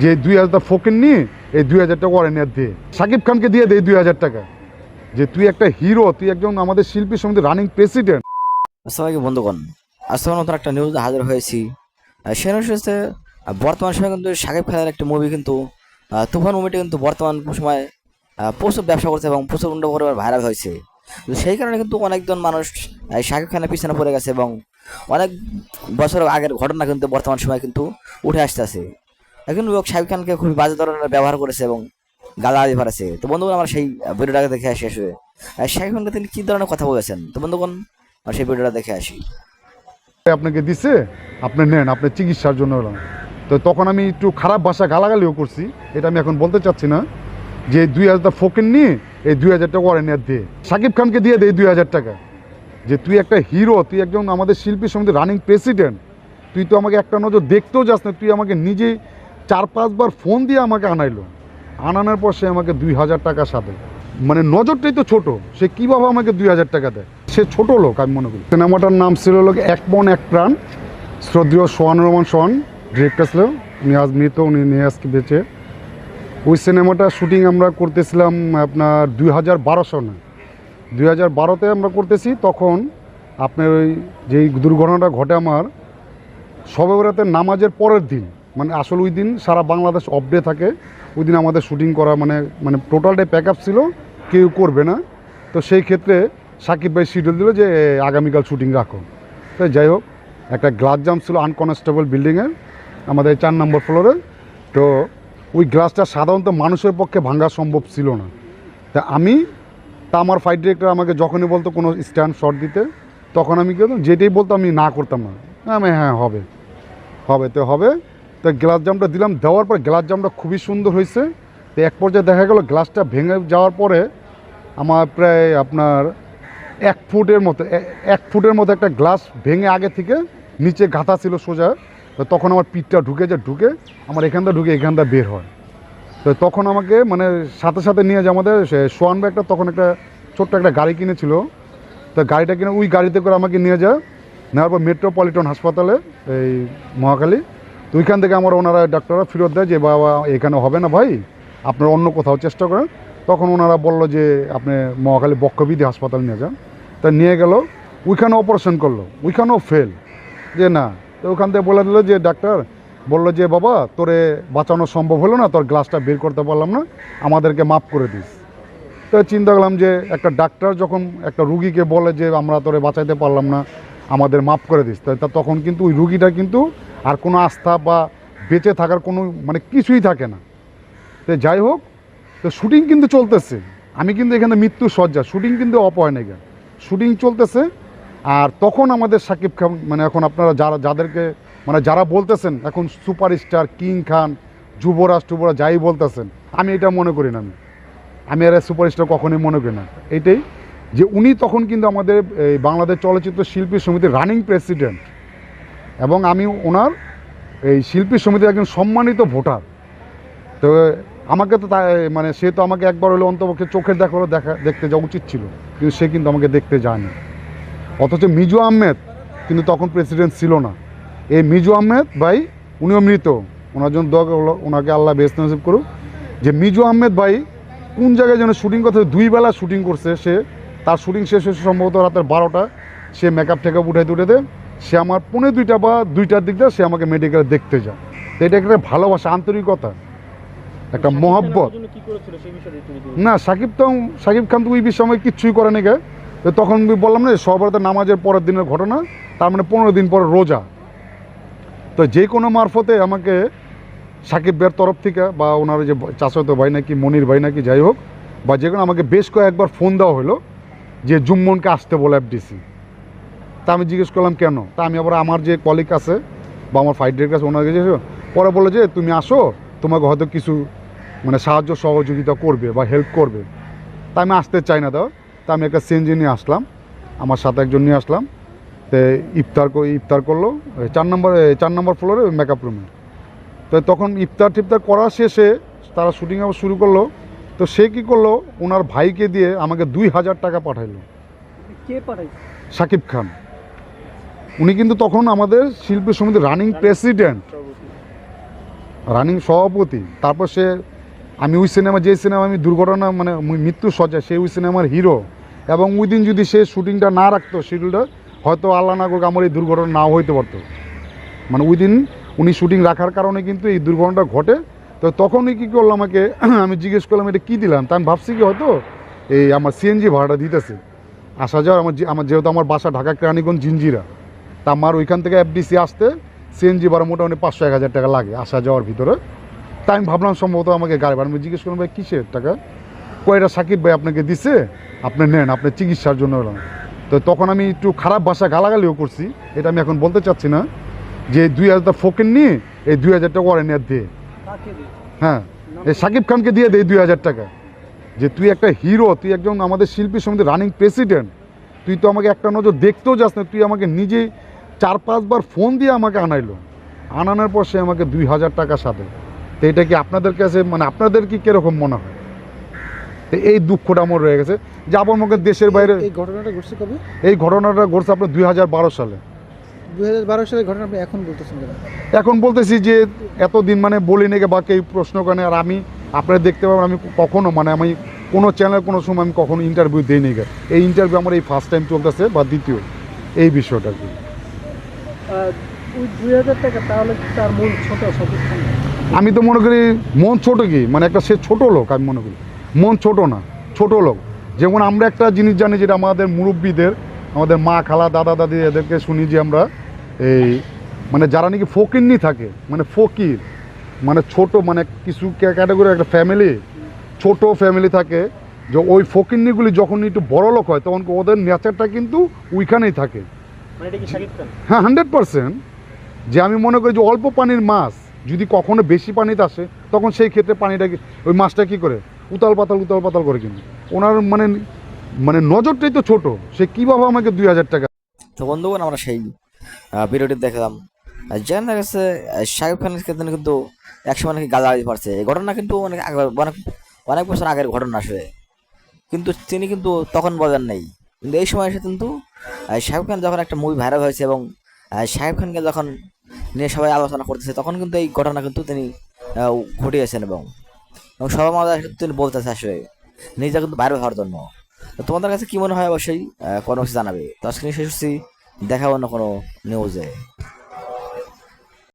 যে দুই হাজার ফোকেন নিয়ে এই দুই হাজার টাকা ওয়ারেন্টি দিয়ে। সাকিব খানকে দিয়ে দেয় দুই হাজার টাকা। যে তুই একটা হিরো, তুই একজন আমাদের শিল্পী সমিতির রানিং প্রেসিডেন্ট আসসালামাইকুম বন্ধুগণ। আজকে নতুন একটা নিউজ হাজির হয়েছি। সে হচ্ছে বর্তমান সময় কিন্তু শাকিব খানের একটা মুভি কিন্তু তুফান মুভিটি কিন্তু বর্তমান সময়ে প্রচুর ব্যবসা করছে এবং প্রচুর উন্নত পরিমাণ ভাইরাল হয়েছে। সেই কারণে কিন্তু অনেকজন মানুষ শাকিব খানের পিছনে পড়ে গেছে এবং অনেক বছর আগের ঘটনা কিন্তু বর্তমান সময় কিন্তু উঠে আসতেছে। এখন লোক শাকিব খানকে খুবই বাজে ধরনের ব্যবহার করেছে এবং গালাগালি ভরেছে তো বন্ধুগণ, আমার সেই ভিডিওটাকে দেখে আসি আসলে। শাকিব খানকে তিনি কী ধরনের কথা বলেছেন? তো বন্ধুগণ, আমরা সেই ভিডিওটা দেখে আসি। আপনাকে দিছে? আপনি নেন আপনার চিকিৎসার জন্য তো তখন আমি একটু খারাপ ভাষা গালাগালিও করছি, এটা আমি এখন বলতে চাচ্ছি না। যে দুই হাজার ফোকেন নিয়ে, এই দুই হাজার টাকা ওয়ারেন্টি দিয়ে সাকিব খানকে দিয়ে দেয় দুই হাজার টাকা। যে তুই একটা হিরো, তুই একজন আমাদের শিল্পী সমিতির রানিং প্রেসিডেন্ট তুই তো আমাকে একটা নজর দেখতেও যাস না, তুই আমাকে নিজে চার পাঁচবার ফোন দিয়ে আমাকে আনাইলো। আনানোর পর সে আমাকে দুই হাজার টাকা সাথে। মানে নজরটাই তো ছোট, সে কীভাবে আমাকে দুই হাজার টাকা দেয়? সে ছোট লোক, আমি মনে করি। সিনেমাটার নাম ছিল লোক এক মন, এক প্রাণ। শ্রদ্ধেয় সোহান রহমান সোহান ডিরেক্টর ছিল। উনি আজ মৃত, উনি নিয়ে আজকে বেঁচে। ওই সিনেমাটা শুটিং আমরা করতেছিলাম, আপনার দুই হাজার বারো সনে। দুই হাজার বারোতে আমরা করতেছি, তখন আপনার ওই যেই দুর্ঘটনাটা ঘটে আমার, সবে নামাজের পরের দিন। মানে আসলে ওই দিন সারা বাংলাদেশ অফ ডে থাকে। ওই দিন আমাদের শুটিং করা মানে মানে টোটালটাই প্যাক আপ ছিল, কেউ করবে না। তো সেই ক্ষেত্রে সাকিব ভাই শিডিউল দিল যে আগামীকাল শুটিং রাখো। তো যাই হোক, একটা গ্লাস জাম ছিল আনকনস্টেবল বিল্ডিংয়ের আমাদের চার নম্বর ফ্লোরে তো ওই গ্লাসটা সাধারণত মানুষের পক্ষে ভাঙা সম্ভব ছিল না। তা আমি, তা আমার ফাইট ডিরেক্টর আমাকে যখনই বলতো কোনো স্ট্যান্ড শট দিতে, তখন আমি কি যেটাই বলতো আমি না করতাম না। আমি হ্যাঁ হবে। হবে তো হবে। তো গ্লাস জামটা দিলাম, দেওয়ার পর গ্লাস জামটা খুবই সুন্দর হয়েছে। তো এক পর্যায়ে দেখা গেল গ্লাসটা ভেঙে যাওয়ার পরে আমার প্রায় আপনার এক ফুটের মতো এক ফুটের মতো একটা গ্লাস ভেঙে আগে থেকে নিচে গাঁথা ছিল সোজা। তো তখন আমার পিঠটা ঢুকে যায় ঢুকে আমার এখানটা ঢুকে এখানটা বের হয়। তো তখন আমাকে মানে সাথে সাথে নিয়ে যে আমাদের সোয়ান ব্যাগটা তখন একটা ছোট্ট একটা গাড়ি কিনেছিল। তো গাড়িটা কিনে ওই গাড়িতে করে আমাকে নিয়ে যায়, নেওয়ার পর মেট্রোপলিটন হাসপাতালে, এই মহাখালী। তো ওইখান থেকে আমার ওনারা ডাক্তাররা ফেরত দেয় যে, বাবা, এখানে হবে না ভাই, আপনারা অন্য কোথাও চেষ্টা করেন। তখন ওনারা বলল যে, আপনি মহাকালী বক্ষবিধি হাসপাতাল নিয়ে যান। তা নিয়ে গেল ওইখানে অপারেশন করল, ওইখানেও ফেল যে না, তো ওখান থেকে বলে দিল যে, ডাক্তার, বলল যে, বাবা, তোরে বাঁচানো সম্ভব হলো না, তোর গ্লাসটা বের করতে পারলাম না, আমাদেরকে মাফ করে দিস। তো চিন্তা করলাম যে, একটা ডাক্তার যখন একটা রুগীকে বলে যে, আমরা তোরে বাঁচাইতে পারলাম না আমাদের মাফ করে দিস। তখন কিন্তু ওই রুগীটা কিন্তু আর কোনো আস্থা বা বেঁচে থাকার কোনো মানে কিছুই থাকে না। তো যাই হোক, তো শুটিং কিন্তু চলতেছে। আমি কিন্তু এখানে মৃত্যু সজ্জা শুটিং কিন্তু অপয় নেই শুটিং চলতেছে আর তখন আমাদের সাকিব খান মানে এখন আপনারা যারা, যাদেরকে মানে যারা বলতেছেন, এখন সুপারস্টার, কিং খান, যুবরাজ টুবরাজ যাই বলতেছেন, আমি এটা মনে করি না আমি। আমি আর সুপারস্টার কখনোই মনে করি না। এইটাই যে উনি তখন কিন্তু আমাদের এই বাংলাদেশ চলচ্চিত্র শিল্পী সমিতির রানিং প্রেসিডেন্ট। এবং আমি ওনার এই শিল্পী সমিতির একজন সম্মানিত ভোটার। তো আমাকে তো মানে সে তো আমাকে একবার হলে অন্তপক্ষে চোখের দেখা হলে, দেখা, দেখতে যাওয়া উচিত ছিল। কিন্তু সে কিন্তু আমাকে দেখতে যায়নি। অথচ মিজু আহমেদ কিন্তু তখন প্রেসিডেন্ট ছিল না। এই মিজু আহমেদ ভাই, উনিও মৃত। ওনার জন্য দোয়া করল, ওনাকে আল্লাহ বেস্ত নসিব করুক। যে মিজু আহমেদ ভাই কোন জায়গায় যেন শুটিং করতে, দুই বেলা শুটিং করছে সে তার শুটিং শেষ হয়েছে সম্ভবত রাতের বারোটা। সে মেকআপ টেকআপ উঠাইতে উঠাইতে সে আমার পৌনে দুইটা বা দুইটার দিক দিয়ে সে আমাকে মেডিকেলে দেখতে যায়। তো এটা একটা ভালোবাসা আন্তরিকতা একটা মহব্বত। না সাকিব তো সাকিব খান তো ওই বিষয়ে কিচ্ছুই করে নি তো তখন বললাম না সবার নামাজের পরের দিনের ঘটনা তার মানে পনেরো দিন পরে রোজা। তো যে কোনো মারফতে আমাকে সাকিব বের তরফ থেকে বা ওনার যে চাচাতো ভাই নাকি মনির ভাই নাকি যাই হোক বা যে কোনো আমাকে বেশ কয়েকবার ফোন দেওয়া হলো। যে জুম্মনকে আসতে বলে এফডিসি তা আমি জিজ্ঞেস করলাম, কেন? তা আমি আবার আমার যে কলিগ আছে বা আমার ফাইট ডিরেক্টর আছে, ওনার কাছে পরে বলে যে, তুমি আসো, তোমাকে হয়তো কিছু মানে সাহায্য সহযোগিতা করবে বা হেল্প করবে। তা আমি আসতে চাই না দাও তা আমি একটা সিএনজি নিয়ে আসলাম, আমার সাথে একজন নিয়ে আসলাম। তো ইফতার ইফতার করল চার নম্বর চার নম্বর ফ্লোরে মেকআপ রুমে তো তখন ইফতার টিফতার করা শেষে তারা শুটিং আবার শুরু করল। তো সে কী করল? ওনার ভাইকে দিয়ে আমাকে দুই হাজার টাকা পাঠাইলো। কে সাকিব খান। উনি কিন্তু তখন আমাদের শিল্পী সমিতির রানিং প্রেসিডেন্ট রানিং সভাপতি। তারপর সে আমি ওই সিনেমা যে সিনেমা আমি দুর্ঘটনা মানে মৃত্যু সজ্জা সেই ওই সিনেমার হিরো এবং ওই দিন যদি সে শুটিংটা না রাখতো শিডিউলটা হয়তো আল্লাহ না করুক আমার এই দুর্ঘটনা নাও হইতে পারতো। মানে ওই দিন উনি শুটিং রাখার কারণে কিন্তু এই দুর্ঘটনাটা ঘটে। তো তখনই কী করল আমাকে, আমি জিজ্ঞেস করলাম, এটা কী দিলাম? তা আমি ভাবছি কি হয়তো, এই আমার সিএনজি ভাড়াটা দিতেছে। আসা যাওয়ার আমার আমার যেহেতু আমার বাসা ঢাকা কেরানীগঞ্জ জিঞ্জিরা, তা আমার ওইখান থেকে এফডিসি আসতে সিএনজি ভাড়া মোটামুটি পাঁচশো, এক হাজার টাকা লাগে আসা যাওয়ার ভিতরে। তাই আমি ভাবলাম সম্ভবত আমাকে গাড়ি ভাড়া। আমি জিজ্ঞেস করলাম, ভাই, কিসের টাকা? কয়টা সাকিব ভাই আপনাকে দিছে, আপনি নেন আপনার চিকিৎসার জন্য এলাম। তো তখন আমি একটু খারাপ ভাষা গালাগালিও করছি, এটা আমি এখন বলতে চাচ্ছি না যে, দুই হাজার ফোকেন নিয়ে এই দুই হাজার টাকা ওয়ারেন্ট দিয়ে হ্যাঁ এই সাকিব খানকে দিয়ে দেয় দুই হাজার টাকা। যে তুই একটা হিরো তুই একজন আমাদের শিল্পী সমিতির রানিং প্রেসিডেন্ট তুই তো আমাকে একটা নজর দেখতেও যাস না তুই আমাকে নিজে চার পাঁচবার ফোন দিয়ে আমাকে আনাইলো। আনানোর পর সে আমাকে দুই হাজার টাকা সাথে তো এটা কি আপনাদের কাছে মানে আপনাদের কি কীরকম মনে হয়? তো এই দুঃখটা আমার রয়ে গেছে। যে আমার মুখে দেশের বাইরে। এই ঘটনাটা ঘটছে কবে? এই ঘটনাটা ঘটছে আপনার দুই হাজার বারো সালে। দুই হাজার বারো সালের ঘটনা আপনি এখন বলতেছেন কেন? এখন বলতেছি যে এতদিন মানে বলি নাকি বা কেউ প্রশ্ন করে আর আমি আপনারা দেখতে পাবেন আমি কখনো মানে আমি কোনো চ্যানেল কোনো সময় আমি কখনো ইন্টারভিউ দিই নি এই ইন্টারভিউ আমার এই ফার্স্ট টাইম চলতেছে বা দ্বিতীয়। এই বিষয়টা কি। আমি তো মনে করি মন ছোট কি? মানে একটা সে ছোট লোক আমি মনে করি। মন ছোট না ছোট লোক। যেমন আমরা একটা জিনিস জানি যেটা আমাদের মুরব্বীদের আমাদের মা খালা দাদা দাদি এদেরকে শুনি যে আমরা এই মানে যারা নাকি ফকিরনি থাকে মানে ফকির মানে ছোট মানে কিছু ক্যাটাগরি একটা ফ্যামিলি ছোট ফ্যামিলি থাকে যে ওই ফকিরনিগুলি যখন একটু বড় লোক হয় তখন ওদের নেচারটা কিন্তু ওইখানেই থাকে। মানে হ্যাঁ হান্ড্রেড পারসেন্ট যে আমি মনে করি যে অল্প পানির মাছ যদি কখনো বেশি পানিতে আসে তখন সেই ক্ষেত্রে পানিটা ওই মাছটা কি করে? উতাল পাতাল উতাল পাতাল করে কিন্তু। ওনার মানে মানে নজরটাই তো ছোট, সে কীভাবে আমাকে দুই হাজার টাকা তো বন্ধুগণ, আমরা সেই ভিডিওটি দেখলাম। জানা গেছে শাকিব খানের ক্ষেত্রে কিন্তু একসময় নাকি গালাগালি পারছে। এই ঘটনা কিন্তু অনেক অনেক অনেক বছর আগের ঘটনা আসলে। কিন্তু তিনি কিন্তু তখন বলেন নাই। কিন্তু এই সময় এসে কিন্তু শাকিব খান যখন একটা মুভি ভাইরাল হয়েছে এবং শাকিব খানকে যখন নিয়ে সবাই আলোচনা করতেছে, তখন কিন্তু এই ঘটনা কিন্তু তিনি ঘটিয়েছেন এবং এবং সবার মাঝে তিনি বলতেছে আসলে নিজে কিন্তু ভাইরাল হওয়ার জন্য। তোমাদের কাছে কি মনে হয় অবশ্যই কোনো কিছু জানাবে। তো আজকে শেষ হচ্ছি দেখা অন্য কোনো নিউজে